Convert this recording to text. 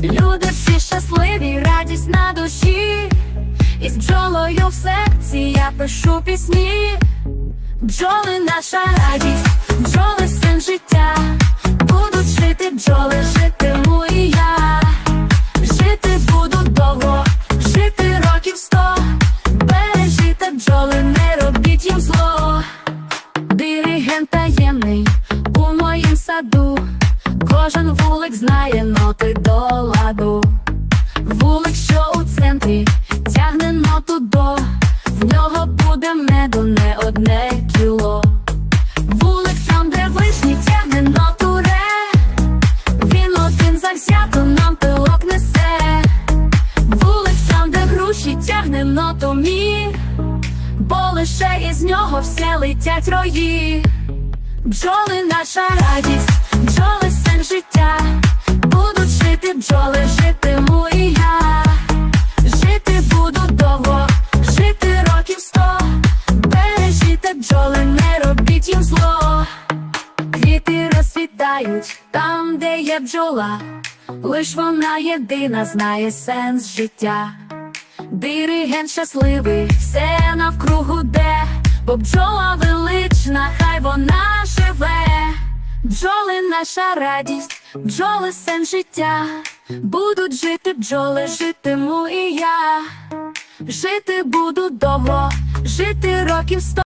Люди всі щасливі, радість на душі, і з бджолою в серці я пишу пісні. Бджоли наша радість, бджоли син життя. Будуть жити бджоли, житиму і я. Жити буду довго, жити років сто. Бережіте бджоли, не робіть їм зло. Диригент таємний. Кожен вулик знає ноти до ладу. Вулик, що у центрі, тягне ноту до. В нього буде меду не одне кіло. Вулик там, де вишні, тягне ноту ре. Він один завзято нам пилок несе. Вулик там, де груші, тягне ноту мі. Бо лише із нього все летять рої. Бджоли наша радість, життя. Будуть жити бджоли, житиму і я. Жити буду довго, жити років сто. Бережіте бджоли, не робіть їм зло. Квіти розцвітають там, де є бджола. Лиш вона єдина знає сенс життя. Диригент щасливий, все навкругу де, бо бджола велична, хай вона. Бджоли наша радість, бджоли сен життя. Будуть жити бджоли, житиму і я. Жити буду довго, жити років сто.